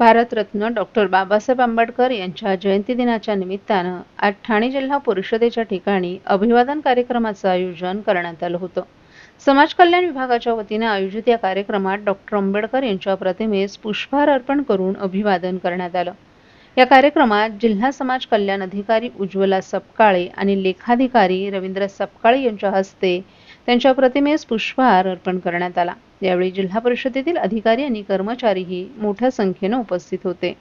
Bharat Ratna doctor Babasaheb Ambedkar यांच्या जयंती दिनाच्या निमित्तानं आज ठाणे जिल्हा परिषदेच्या ठिकाणी अभिवादन कार्यक्रमाचं आयोजन करण्यात आलं होतं. समाज कल्याण विभागाच्या वतीने आयोजित या कार्यक्रमात डॉक्टर आंबेडकर यांच्या प्रतिमेस पुष्पहार अर्पण करून अभिवादन करण्यात आलं. या कार्यक्रमात जिल्हा समाज कल्याण अधिकारी उज्ज्वला सपकाळे आणि लेखाधिकारी रवींद्र सपकाळे यांच्या हस्ते त्यांच्या प्रतिमेस पुष्पहार अर्पण करण्यात आला. यावेळी जिल्हा परिषदेतील अधिकारी आणि कर्मचारीही मोठ्या संख्येनं उपस्थित होते.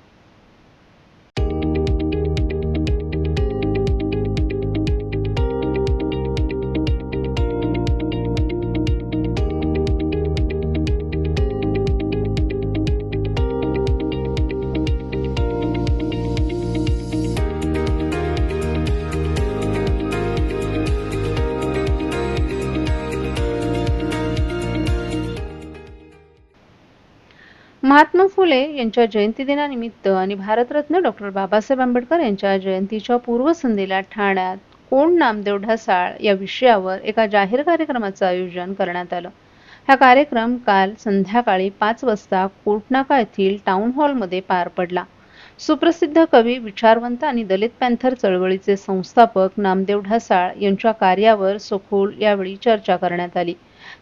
महात्मा फुले यांच्या जयंती दिनानिमित्त आणि भारतरत्न डॉक्टर बाबासाहेब आंबेडकर यांच्या जयंतीच्या पूर्वसंध्येला ठाण्यात कोण नामदेव ढसाळ या विषयावर एका जाहीर कार्यक्रमाचं आयोजन करण्यात आलं. हा कार्यक्रम काल संध्याकाळी पाच वाजता कोटनाका येथील टाउन हॉलमध्ये पार पडला. सुप्रसिद्ध कवी विचारवंत आणि दलित पॅन्थर चळवळीचे संस्थापक नामदेव ढसाळ यांच्या कार्यावर सखोल यावेळी चर्चा करण्यात आली.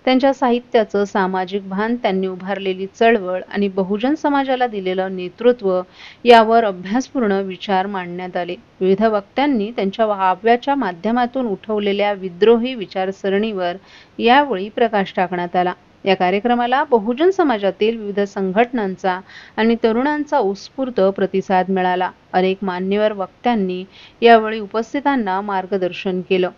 त्यांच्या साहित्याचं सामाजिक भान त्यांनी उभारलेली चळवळ आणि बहुजन समाजाला दिलेलं नेतृत्व यावर अभ्यासपूर्ण विचार मांडण्यात आले. विविध वक्त्यांनी त्यांच्या वाव्याच्या माध्यमातून उठवलेल्या विद्रोही विचारसरणीवर यावेळी प्रकाश टाकण्यात आला. या कार्यक्रमाला बहुजन समाजातील विविध संघटनांचा आणि तरुणांचा उत्स्फूर्त प्रतिसाद मिळाला. अनेक मान्यवर वक्त्यांनी यावेळी उपस्थितांना मार्गदर्शन केलं.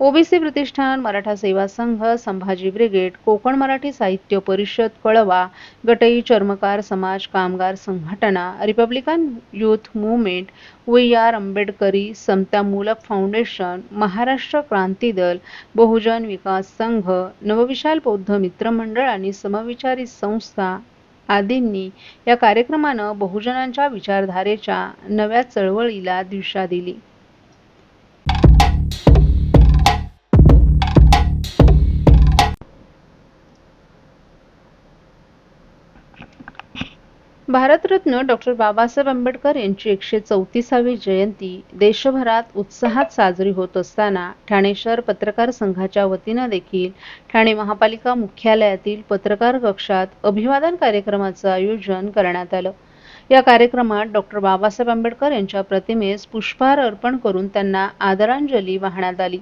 ओबीसी प्रतिष्ठान मराठा सेवा संघ संभाजी ब्रिगेड कोकण मराठी साहित्य परिषद कळवा गटई चर्मकार समाज कामगार संघटना republican youth movement we are आंबेडकरी समता मूलक फाउंडेशन महाराष्ट्र क्रांती दल बहुजन विकास संघ नवविशाल बौद्ध मित्रमंडळ आणि समविचारी संस्था आदींनी या कार्यक्रमानं बहुजनांच्या विचारधारेच्या नव्या चळवळीला दिशा दिली. भारतरत्न डॉक्टर बाबासाहेब आंबेडकर यांची एकशे चौतीसावी जयंती देशभरात उत्साहात साजरी होत असताना ठाणे शहर पत्रकार संघाच्या वतीनं देखील ठाणे महापालिका मुख्यालयातील पत्रकार कक्षात अभिवादन कार्यक्रमाचं आयोजन करण्यात आलं. या कार्यक्रमात डॉक्टर बाबासाहेब आंबेडकर यांच्या प्रतिमेस पुष्पहार अर्पण करून त्यांना आदरांजली वाहण्यात आली.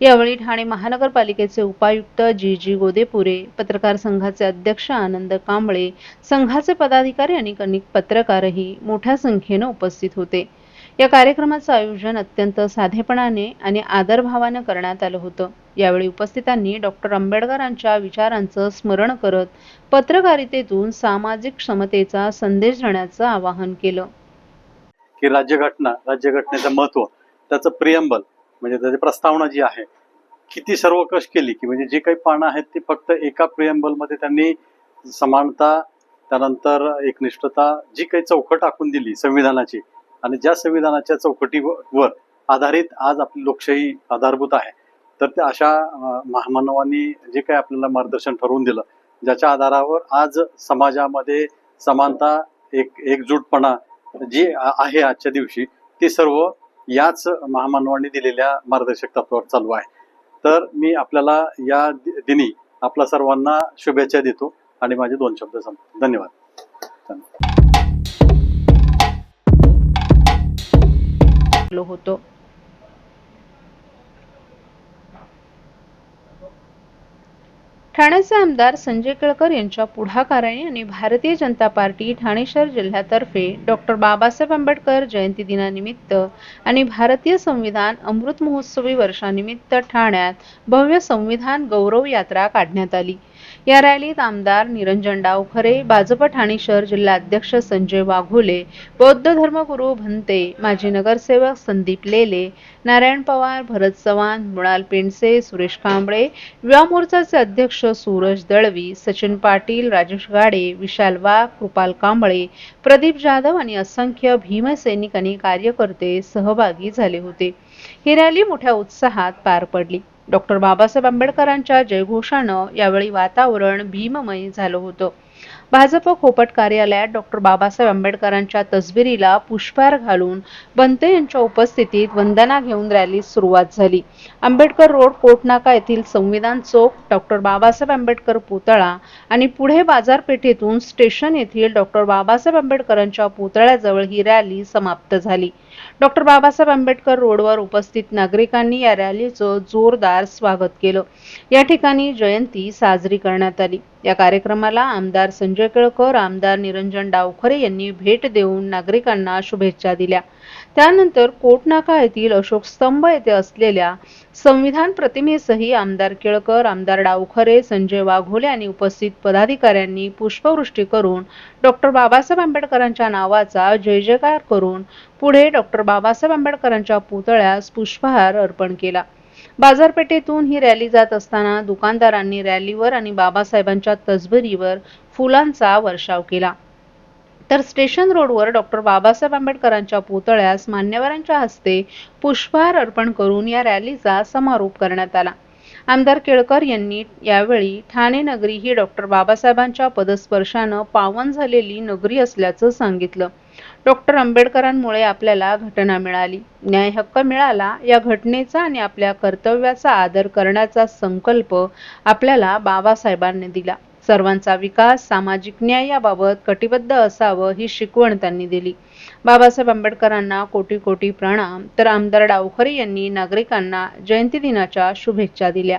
यावेळी ठाणे महानगरपालिकेचे उपायुक्त जी जी गोदेपुरे पत्रकार संघाचे अध्यक्ष आनंद कांबळे संघाचे पदाधिकारी आणि अनेक पत्रकारही मोठ्या संख्येनं उपस्थित होते. या कार्यक्रमाचं आयोजन अत्यंत साधेपणाने आणि आदरभावानं करण्यात आलं होतं. यावेळी उपस्थितांनी डॉक्टर आंबेडकरांच्या विचारांचं स्मरण करत पत्रकारितेतून सामाजिक क्षमतेचा संदेश देण्याचं आवाहन केलं. की राज्यघटना राज्यघटनेचं महत्त्व त्याचं प्रियंबल म्हणजे त्याची प्रस्तावना जी आहे किती सर्व कश केली की म्हणजे जे काही पानं आहेत ती फक्त एका प्रियंबलमध्ये त्यांनी समानता त्यानंतर एकनिष्ठता जी काही चौकट आखून दिली संविधानाची आणि ज्या संविधानाच्या चौकटीवर आधारित आज आपली लोकशाही आधारभूत आहे तर त्या अशा महामानवांनी जे काही आपल्याला मार्गदर्शन ठरवून दिलं ज्याच्या आधारावर आज समाजामध्ये समानता एक एकजूटपणा जी आहे आजच्या दिवशी ती सर्व याच महामानवांनी दिलेल्या मार्गदर्शक तत्वावर चालू आहे. तर मी आपल्याला या दि- दिनी आपल्या सर्वांना शुभेच्छा देतो आणि माझे दोन शब्द सांगतो धन्यवाद. होतो. ठाण्याचे आमदार संजय केळकर यांच्या पुढाकाराने आणि भारतीय जनता पार्टी ठाणे शहर जिल्ह्यातर्फे डॉक्टर बाबासाहेब आंबेडकर जयंती दिनानिमित्त आणि भारतीय संविधान अमृत महोत्सवी वर्षानिमित्त ठाण्यात भव्य संविधान गौरव यात्रा काढण्यात आली. या रॅलीत आमदार निरंजन डावखरे भाजप ठाणे शहर जिल्हा अध्यक्ष संजय वाघोले बौद्ध धर्मगुरू भंते माजी नगरसेवक संदीप लेले नारायण पवार भरत चव्हाण मृणाल पेंडसे सुरेश कांबळे युवा मोर्चाचे अध्यक्ष सूरज दळवी सचिन पाटील राजेश गाडे विशाल वाघ कृपाल कांबळे प्रदीप जाधव आणि असंख्य भीमसैनिक आणि कार्यकर्ते सहभागी झाले होते. ही रॅली मोठ्या उत्साहात पार पडली. डॉक्टर बाबासाहेब आंबेडकरांच्या जयघोषानं यावेळी वातावरण भीममय झालं होतं. भाजप खोपट कार्यालयात डॉक्टर बाबासाहेब आंबेडकरांच्या तसबिरीला पुष्पहार घालून बनते यांच्या उपस्थितीत वंदना घेऊन रॅली सुरुवात झाली. आंबेडकर रोड कोटनाका येथील संविधान चौक डॉक्टर बाबासाहेब आंबेडकर पुतळा आणि पुढे बाजारपेठेतून स्टेशन येथील डॉक्टर बाबासाहेब आंबेडकरांच्या पुतळ्याजवळ ही रॅली समाप्त झाली. डॉक्टर बाबासाहेब आंबेडकर रोडवर उपस्थित नागरिकांनी या रॅलीचं जोरदार स्वागत केलं. या ठिकाणी जयंती साजरी करण्यात आली. या कार्यक्रमाला आमदार संजय केळकर आमदार निरंजन डावखरे यांनी भेट देऊन नागरिकांना शुभेच्छा दिल्या. त्यानंतर कोटनाका येथील अशोक स्तंभ येथे असलेल्या संविधान प्रतिमेसही आमदार केळकर आमदार डावखरे संजय वाघोले आणि उपस्थित पदाधिकाऱ्यांनी पुष्पवृष्टी करून डॉक्टर बाबासाहेब आंबेडकरांच्या नावाचा जय जयकार करून पुढे डॉक्टर बाबासाहेब आंबेडकरांच्या पुतळ्यास पुष्पहार अर्पण केला. बाजारपेठेतून ही रॅली जात असताना दुकानदारांनी रॅलीवर आणि बाबासाहेबांच्या तसबरीवर फुलांचा वर्षाव केला. तर स्टेशन रोडवर डॉक्टर बाबासाहेब आंबेडकरांच्या पुतळ्यास मान्यवरांच्या हस्ते पुष्पहार अर्पण करून या रॅलीचा समारोप करण्यात आला. आमदार केळकर यांनी यावेळी ठाणे नगरी ही डॉक्टर बाबासाहेबांच्या पदस्पर्शानं पावन झालेली नगरी असल्याचं सांगितलं. डॉक्टर आंबेडकरांमुळे आपल्याला घटना मिळाली. न्याय हक्क मिळाला या घटनेचा आणि आपल्या कर्तव्याचा आदर करण्याचा संकल्प आपल्याला बाबासाहेबांनी दिला. सर्वांचा विकास सामाजिक न्याय याबाबत कटिबद्ध असावं ही शिकवण त्यांनी दिली. बाबासाहेब आंबेडकरांना कोटी कोटी प्रणाम. तर आमदार डावखरे यांनी नागरिकांना जयंती दिनाच्या शुभेच्छा दिल्या.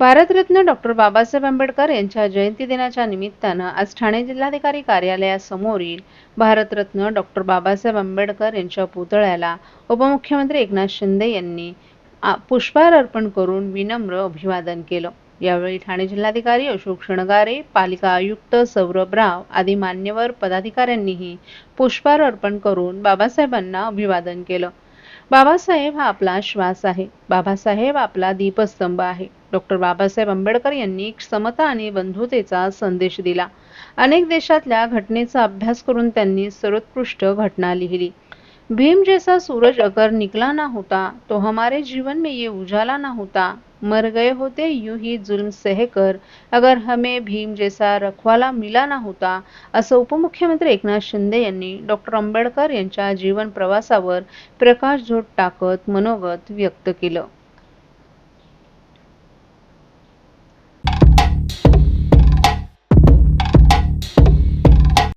भारतरत्न डॉक्टर बाबासाहेब आंबेडकर यांच्या जयंती दिनाच्या निमित्तानं आज ठाणे जिल्हाधिकारी कार्यालयासमोरील भारतरत्न डॉक्टर बाबासाहेब आंबेडकर यांच्या पुतळ्याला उपमुख्यमंत्री एकनाथ शिंदे यांनी आ- पुष्पहार अर्पण करून विनम्र अभिवादन केलं. यावेळी ठाणे जिल्हाधिकारी अशोक शणगारे पालिका आयुक्त सौरभ राव आदी मान्यवर पदाधिकाऱ्यांनीही पुष्पहार अर्पण करून बाबासाहेबांना अभिवादन केलं. बाबासाहेब हा आपला श्वास आहे. बाबासाहेब आपला दीपस्तंभ आहे. डॉक्टर बाबासाहेब आंबेडकर यांनी समता आणि बंधुतेचा संदेश दिला. अनेक देशातल्या घटनेचा अभ्यास करून त्यांनी सर्वोत्कृष्ट घटना लिहिली. भीम जैसा सूरज अगर निकला ना होता तो हमारे जीवन में ये उजाला ना होता मर गए होते यूं ही जुल्म सहकर अगर हमें भीम जैसा रखवाला मिला ना होता असं उपमुख्यमंत्री एकनाथ शिंदे यांनी डॉक्टर आंबेडकर यांच्या जीवन प्रवासावर प्रकाशझोत टाकत मनोगत व्यक्त केलं.